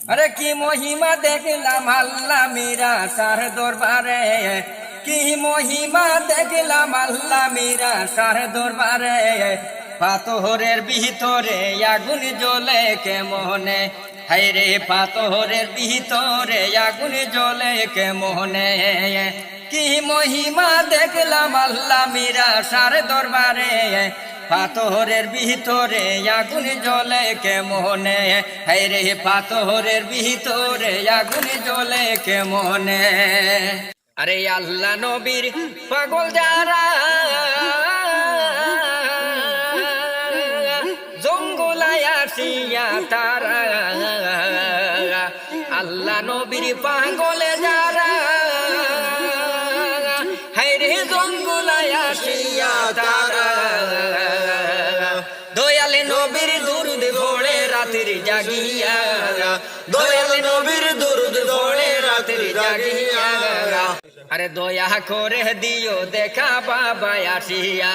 আরে কি মহিমা দেখলাম আল্লাহ মীরা সার দরবারে? কি মহিমা দেখলাম আল্লাহ মীরা সার দরবারে? পাথরের ভিতরে আগুন জ্বলে কে মনে হাইরে পাথরের ভিতরে আগুন জ্বলে কে মনে কি মহিমা দেখলাম আল্লাহ মীরা সার দরবারে? পাথরের ভিতরে আগুন জ্বলে কে মনে হাইরে পাথরের ভিতরে আগুন কে মনে আরে আল্লাহ নবীর পাগল যারা তারা, আল্লাহ নবীর পাগলে যারা রাতের জাগিয়া দয়ালে নবীর দুরুদ ভোড়ে রাতের জাগিয়া আরে দয়া করে দিও দেখা বাবা আসিয়া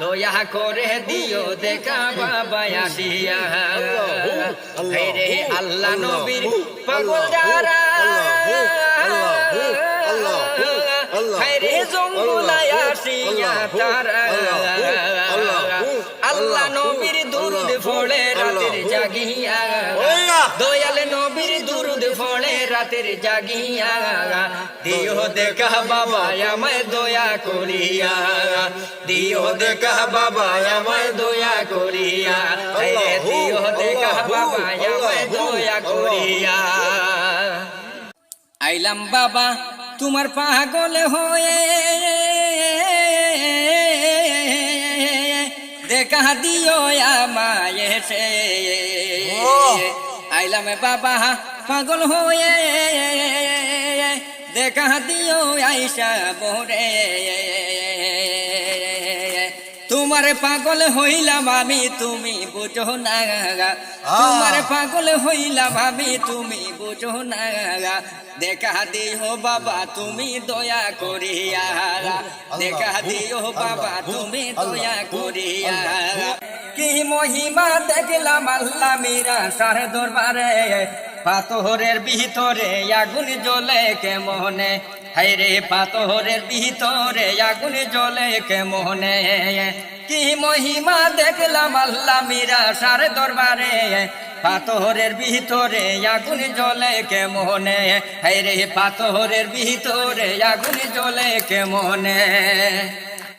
দয়া করে দিও দেখা বাবা আসিয়া রে আল্লাহ নবীর পাগল যারা। রে জঙ্গলায় আসিয়া তারা। আল্লাহ নবীর দুরুদ ফোড়ে জাগিয়া। দয়াল নবীর দুরুদ ফোড়ে রাতের জাগিয়া। দিও দেখা বাবা আমায় দয়া করিয়া। দিও দেখা বাবা আমায় দয়া করিয়া। দিও দেখা বাবা আমায় দয়া করিয়া। আইলাম বাবা তোমার পাগল হয়ে দেখা দিও আমায় এসে আইলাম বাবা পাগল হয়ে দেখা দিও আইসা বোরে তোমার পাগল হইলাম আমি তুমি বুঝো না তোমার পাগল হইলাম আমি তুমি বুঝো না দেখা দিও বাবা তুমি দয়া করিয়া দেখা দিও বাবা তুমি দয়া করিয়া কি মহিমা দেখলাম আল্লাহ মীরা সার দরবারে। পাথরের ভিতরে আগুন জ্বলে কে মনে হাইরে পাথরের ভিতরে আগুন জ্বলে কে মনে কি মহিমা দেখলাম আল্লাহ মিরা সার দরবারে? পাথরের ভিতরে আগুন জ্বলে কে মনে হাইরে পাথরের ভিতরে আগুন জ্বলে কে মনে